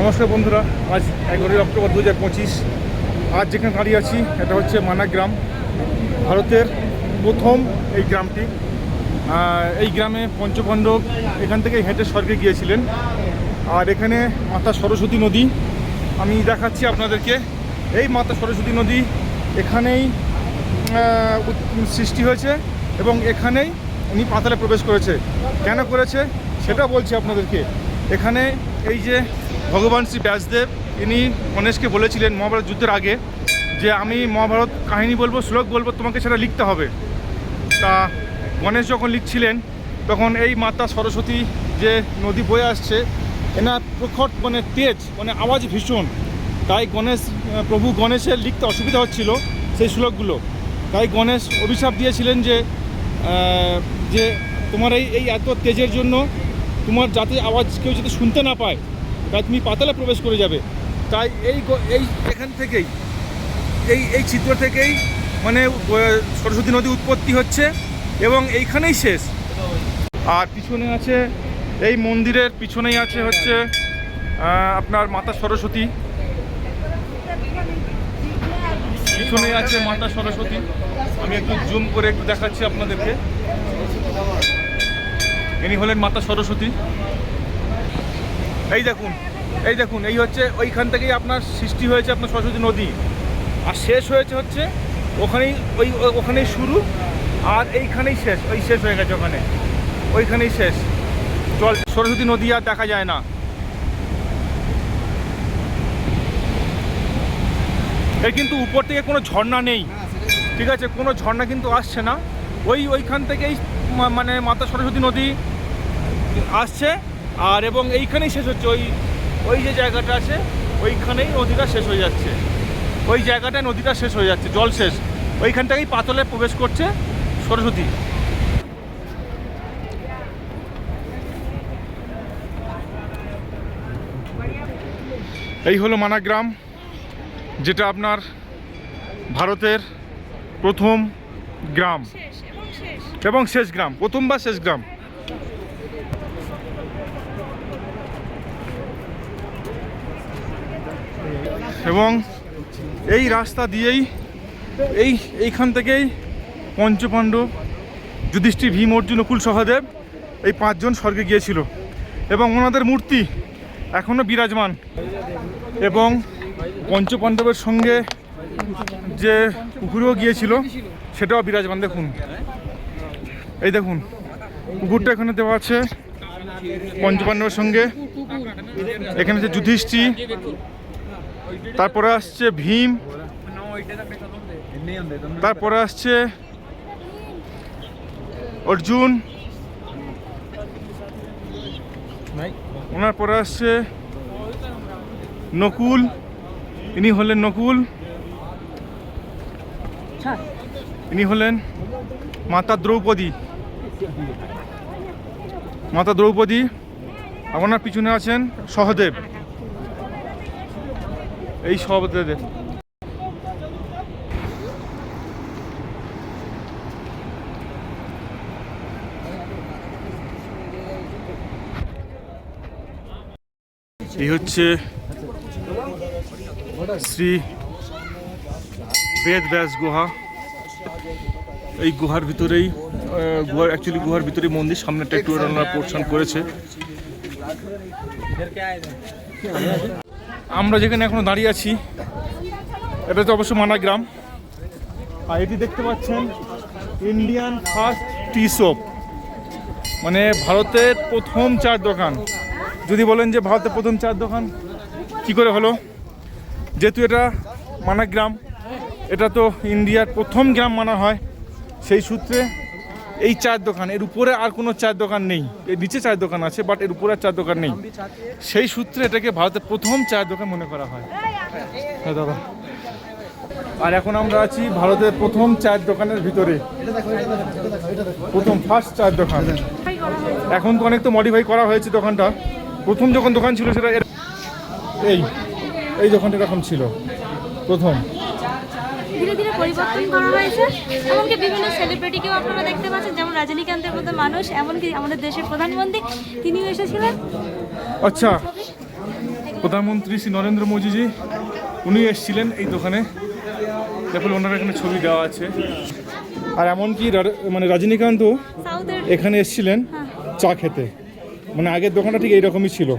নমস্কার বন্ধুরা, আজ এগারোই অক্টোবর দু হাজার পঁচিশ। আজ যেখানে দাঁড়িয়ে আছি, এটা হচ্ছে মানাগ্রাম ভারতের প্রথম এই গ্রামটি। এই গ্রামে পঞ্চপাণ্ডব এখান থেকে হেঁটে স্বর্গে গিয়েছিলেন। আর এখানে মাতা সরস্বতী নদী, আমি দেখাচ্ছি আপনাদেরকে। এই মাতা সরস্বতী নদী এখানেই সৃষ্টি হয়েছে এবং এখানেই উনি পাতালে প্রবেশ করেছে। কেন করেছে? সেটা বলছি আপনাদেরকে। এখানে এই যে ভগবান শ্রী ব্যাসদেব ইনি গণেশকে বলেছিলেন মহাভারত যুদ্ধের আগে যে আমি মহাভারত কাহিনী বলব, শ্লোক বলব, তোমাকে সেটা লিখতে হবে। তা গণেশ যখন লিখছিলেন, তখন এই মাতা সরস্বতী যে নদী বয়ে আসছে, এনার প্রখট মানে তেজ মানে আওয়াজ ভীষণ। তাই গণেশ, প্রভু গণেশের লিখতে অসুবিধা হচ্ছিল সেই শ্লোকগুলো। তাই গণেশ অভিশাপ দিয়েছিলেন যে যে তোমার এই এই এত তেজের জন্য তোমার যাতে আওয়াজ কেউ যাতে শুনতে না পায় তাই তুমি পাতালে প্রবেশ করে যাবে। তাই এই এই এখান থেকেই, এই এই চিত্র থেকেই মানে সরস্বতী নদী উৎপত্তি হচ্ছে এবং এইখানেই শেষ। আর পিছনে আছে, এই মন্দিরের পিছনেই আছে হচ্ছে আপনার মাতা সরস্বতী। পিছনেই আছে মাতা সরস্বতী। আমি একটু জুম করে একটু দেখাচ্ছি আপনাদেরকে। ইনি হলেন মাতা সরস্বতী। এই দেখুন এই দেখুন, এই হচ্ছে ওইখান থেকেই আপনার সৃষ্টি হয়েছে আপনার সরস্বতী নদী। আর শেষ হয়েছে হচ্ছে ওখানেই, ওই ওখানেই শুরু, আর এইখানেই শেষ, ওই শেষ হয়ে গেছে ওখানে। ওইখানেই শেষ। জল সরস্বতী নদী আর দেখা যায় না। এর কিন্তু উপর থেকে কোনো ঝর্ণা নেই। ঠিক আছে, কোনো ঝর্ণা কিন্তু আসছে না। ওই, ওইখান থেকেই মানে মাতা সরস্বতী নদী আসছে। আর এবং এইখানেই শেষ হচ্ছে। ওই ওই যে জায়গাটা আছে ওইখানেই নদীটা শেষ হয়ে যাচ্ছে। ওই জায়গাটায় নদীটা শেষ হয়ে যাচ্ছে জল শেষ। ওইখান থেকেই পাতলে প্রবেশ করছে সরস্বতী। এই হলো মানাগ্রাম যেটা আপনার ভারতের প্রথম গ্রাম। এবং শেষ। এবং শেষ গ্রাম প্রথম বা শেষ গ্রাম। এবং এই রাস্তা দিয়েই এই এইখান থেকেই পঞ্চপাণ্ডব যুধিষ্ঠির ভীম অর্জুন নকুল সহদেব এই পাঁচজন স্বর্গে গিয়েছিল এবং ওনাদের মূর্তি এখনও বিরাজমান এবং পঞ্চপাণ্ডবের সঙ্গে যে পুকুরেও গিয়েছিল সেটাও বিরাজমান, দেখুন। এই দেখুন পুকুরটা এখানে দেওয়া আছে পঞ্চপাণ্ডবের সঙ্গে। এখানে যে যুধিষ্ঠি তারপরে আসছে ভীম। তারপরে আসছে অর্জুন। ওনার পরে আসছে নকুল। ইনি হলেন নকুল। ইনি হলেন মাতা দ্রৌপদী। মাতা দ্রৌপদী। আপনার পিছনে আছেন সহদেব। এই সহদেব এই হচ্ছে শ্রী বেদ ব্যাস গুহা। এই গুহার ভিতরেই গুহার অ্যাকচুয়ালি গুহার ভিতরেই মন্দির সামনেটা একটু ওনারা পোর্শন করেছে। আমরা যেখানে এখনও দাঁড়িয়ে আছি, এটা তো অবশ্য মানা গ্রাম। আর এটি দেখতে পাচ্ছেন ইন্ডিয়ান ফার্স্ট টি শপ মানে ভারতের প্রথম চার দোকান। যদি বলেন যে ভারতের প্রথম চার দোকান, কি করে হলো? যেহেতু এটা মানা গ্রাম, এটা তো ইন্ডিয়ার প্রথম গ্রাম মানা হয়, সেই সূত্রে এই চার দোকান, এর উপরে আর কোনো চার দোকান নেই। এর নিচে চার দোকান আছে বাট এর উপরে আর চার দোকান নেই। সেই সূত্রে এটাকে ভারতের প্রথম চার দোকান মনে করা হয়। হ্যাঁ দাদা। আর এখন আমরা আছি ভারতের প্রথম চার দোকানের ভিতরে। প্রথম ফার্স্ট চার দোকান। এখন তো অনেক তো মডিফাই করা হয়েছে দোকানটা। প্রথম যখন দোকান ছিল সেটা এই এই দোকানটা এরকম ছিল। প্রথম। ধীরে ধীরে পরিবর্তন করা হয়েছে। এমনকি বিভিন্ন সেলিব্রিটিকেও আপনারা দেখতে পাচ্ছেন যেমন রজনীকান্তের মতো মানুষ এমনকি আমাদের দেশের প্রধানমন্ত্রী তিনিও এসেছিলেন। আচ্ছা প্রধানমন্ত্রী শ্রী নরেন্দ্র মোদীজি উনি এসেছিলেন এই দোকানে। দেখুন ওনার এখানে ছবি দেওয়া আছে। আর এমনকি মানে রজনীকান্তও সাউথের এখানে এসেছিলেন চা খেতে। মানে আগের দোকানটা ঠিক এইরকমই ছিল।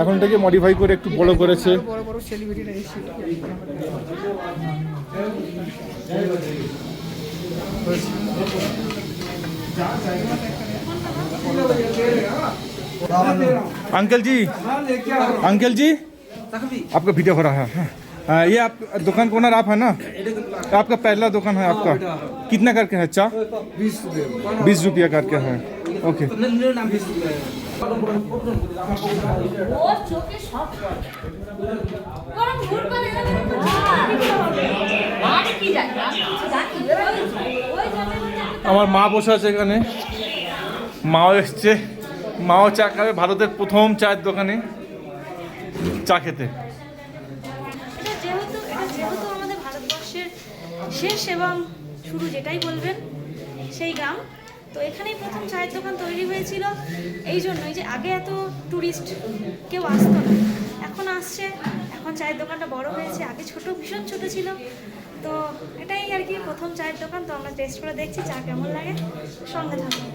এখন এটাকে মডিফাই করে একটু বড় করেছে। বড় বড় अंकल जी। अंकल जी। आपका वीडियो हो रहा है हाँ। आ, ये आप दुकान का ओनर आप है ना? आपका पहला दुकान है आपका। कितना करके है? अच्छा? बीस रुपया। करके है। ओके। গরম ভুল করে আর কি জানি? জানি ওই জানে আমার মা বসে আছে এখানে। মাও এসছে। মাও চা খাবে। ভারতের প্রথম চায়ের দোকানে। চা খেতে। শেষ এবং শুরু যেটাই বলবেন সেই গ্রাম। তো এখানেই প্রথম চায়ের দোকান তৈরি হয়েছিল। এই জন্যই যে আগে এত ট্যুরিস্ট কেউ আসতো না এখন আসছে এখন চায়ের দোকানটা বড় হয়েছে আগে ছোট ভীষণ ছোট ছিল। তো এটাই আর কি প্রথম চায়ের দোকান তো আমরা টেস্ট করে দেখছি চা কেমন লাগে সঙ্গে থাকুন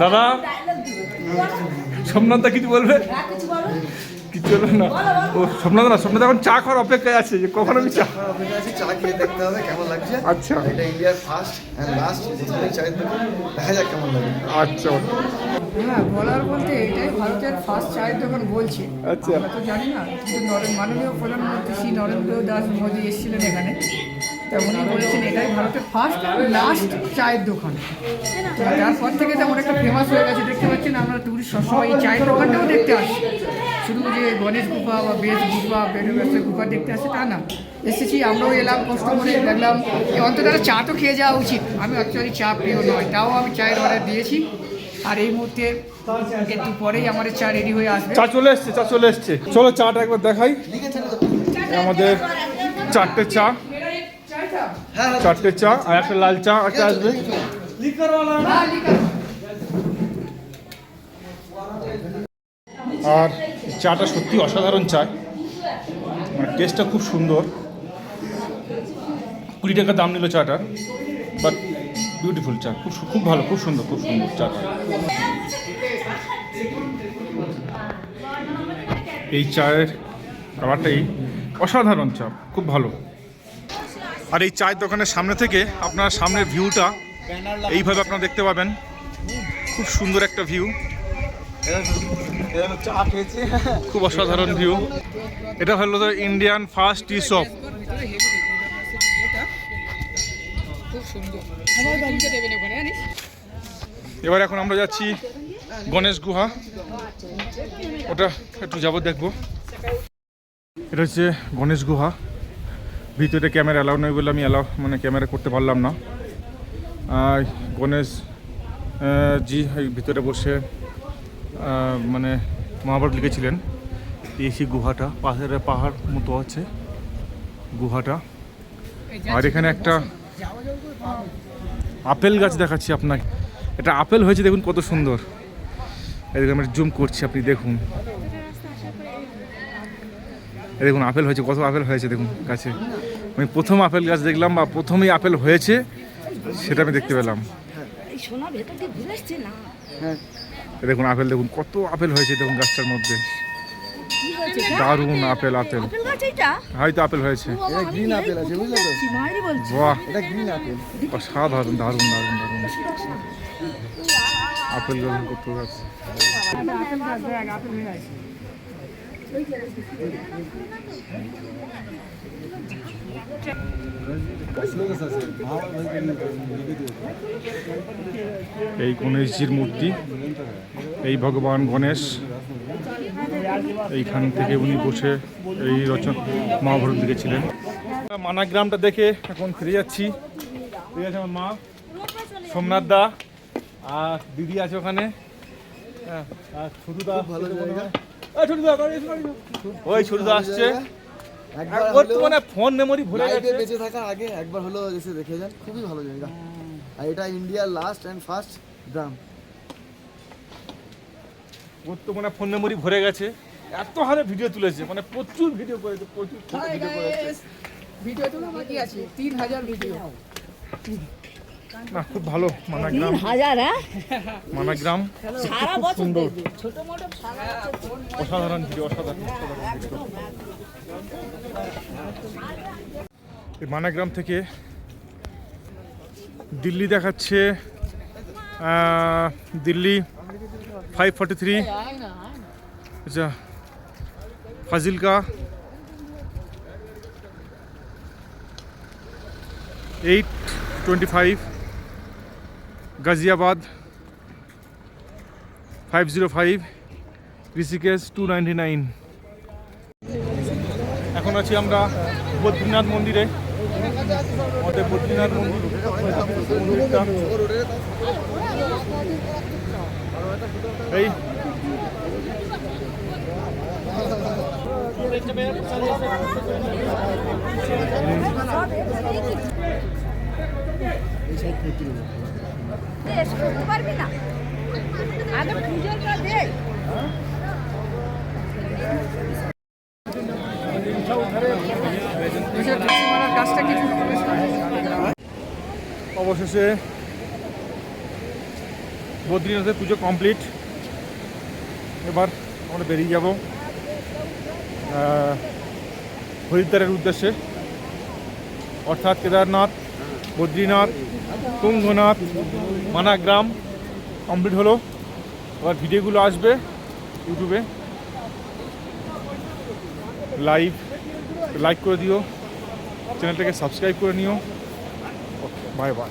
দাদা সোমনাথ কিছু বলবে? কিছু বলবে না? ও সোমনাথ না সোমনাথ এখন চা খাওয়ার অপেক্ষায় আছে যে কখন আমি চা আছে চা খেয়ে দেখতে হবে কেমন লাগছে। আচ্ছা। এটা ইন্ডিয়ার ফার্স্ট অ্যান্ড লাস্ট চায়ের দোকান দেখা যাক কেমন লাগে। আচ্ছা হ্যাঁ বলার বলতে এটাই ভারতের ফার্স্ট চায়ের দোকান বলছে। আচ্ছা। আমরা তো জানি না কিন্তু নরেন- মাননীয় প্রধানমন্ত্রী শ্রী নরেন্দ্র দাস মোদী এসেছিলেন এখানে। তা উনি বলেছেন এটাই ভারতের ফার্স্ট লাস্ট চায়ের দোকান। তারপর থেকে তেমন একটা ফেমাস হয়ে গেছে দেখতে পাচ্ছেন আমরা টুরিস্ট সবসময় এই চায়ের দোকানটাও দেখতে আসি। শুধু যে গণেশ গুফা বা বেশ গুফা বেরোবেশের গুফা দেখতে আসে তা না। এসেছি, আমরাও এলাম, কষ্ট করে দেখলাম। অন্তত চা তো খেয়ে যাওয়া উচিত। আমি অ্যাকচুয়ালি চা প্রিয় নয়, তাও আমি চায়ের অর্ডার দিয়েছি। আর এই মুহূর্তে একটু পরেই আমাদের চা রেডি হয়ে আসবে। চা চলে এসছে, চা চলে এসছে। চলো চাটা একবার দেখাই। আমাদের চারটে চা। চারটে চা আর একটা লাল চা, একটা আসবে। আর চাটা সত্যি অসাধারণ চা। মানে টেস্টটা খুব সুন্দর। কুড়ি টাকা দাম নিল চাটা বাট বিউটিফুল চা। খুব খুব ভালো, খুব সুন্দর খুব সুন্দর চাটা। এই চায়ের খাবারটাই অসাধারণ চা, খুব ভালো। আর এই চায়ের দোকানের সামনে থেকে আপনার সামনের ভিউটা এইভাবে আপনারা দেখতে পাবেন। খুব সুন্দর একটা ভিউ খুব অসাধারণ ভিউ এটা হলো তো ইন্ডিয়ান ফার্স্ট টি শপ খুব সুন্দর। আমার গাড়িটা দেবেন ওখানে জানিস? এবার এখন আমরা যাচ্ছি গণেশ গুহা। ওটা একটু যাব দেখব। এটা হচ্ছে গণেশ গুহা। ভিতরে ক্যামেরা অ্যালাউ নয় বলে আমি অ্যালাউ মানে ক্যামেরা করতে পারলাম না। আর গণেশ জি ভিতরে বসে। মানে মহাভারত লিখেছিলেন। এই সেই গুহাটা, পাহাড়ের পাহাড় মতো আছে গুহাটা। আর এখানে একটা আপেল গাছ দেখাচ্ছি আপনাকে। এটা আপেল হয়েছে, দেখুন কত সুন্দর। এদিকে আমরা জুম করছি, আপনি দেখুন। দেখুন, আপেল হয়েছে, কত আপেল হয়েছে দেখুন গাছে। আমি প্রথম আপেল গাছ দেখলাম বা প্রথমেই আপেল হয়েছে, সেটা আমি দেখতে পেলাম। এই সোনা ভেতর দিয়ে ঘুরে আসছে না। এই দেখুন আপেল দেখুন কত আপেল হয়েছে দেখুন গাছটার মধ্যে। দারুণ আপেল আপেল। হয়তো আপেল হয়েছে। আপেল আছে, বুঝলে তো? বাহ। এটা গ্রিন আপেল অসাধারণ দারুণ দারুণ দারুণ। আপেল গাছ কত গাছ আপেল গাছ দেখ আপেল হয়ে আছে এই গণেশজির মূর্তি এই ভগবান গণেশ এইখান থেকে উনি বসে এই রচন মহাভারত লিখেছিলেন মানাগ্রামটা দেখে এখন ফিরে যাচ্ছি। ঠিক আছে আমার মা সোমনাথ দা আর দিদি আছে ওখানে। হ্যাঁ, আর ছোটুদা ভালো ওই ছোটুদা আসছে। একবার ওর তো মানে ফোন মেমোরি ভরে গেছে। বেঁচে থাকার আগে একবার হলো এসে দেখে যান। খুবই ভালো জায়গা। আর এটা ইন্ডিয়ার লাস্ট অ্যান্ড ফার্স্ট গ্রাম ওর তো মানে ফোন মেমোরি ভরে গেছে। এত হারে ভিডিও তুলেছে মানে প্রচুর ভিডিও করেছে প্রচুর ভিডিও করেছে। ভিডিও তোলা বাকি আছে। তিন হাজার ভিডিও না খুব ভালো মানাগ্রাম। হাজার হ্যাঁ? মানাগ্রাম। সারা বছর সুন্দর। ছোট মোটো সারা অসাধারণ ভিডিও অসাধারণ অসাধারণ এই মানাগ্রাম থেকে দিল্লি দেখাচ্ছে দিল্লি ফাইভ ফর্টি থ্রি আচ্ছা Fazilka. Eight twenty five Ghaziabad five zero five Rishikesh two ninety nine এখন আছি আমরা বদ্রীনাথ মন্দিরে। আমাদের বদ্রীনাথ মন্দির। মন্দিরটা এই। পারবি না। আগে পুজোটা দে। অবশেষে বদ্রীনাথের পুজো কমপ্লিট। এবার আমরা বেরিয়ে যাব হরিদ্বারের উদ্দেশ্যে। অর্থাৎ কেদারনাথ বদ্রীনাথ তুঙ্গনাথ মানাগ্রাম কমপ্লিট হলো। আবার ভিডিওগুলো আসবে ইউটিউবে লাইভ লাইক করে দিও। চ্যানেলটাকে সাবস্ক্রাইব করে নিও। Bye bye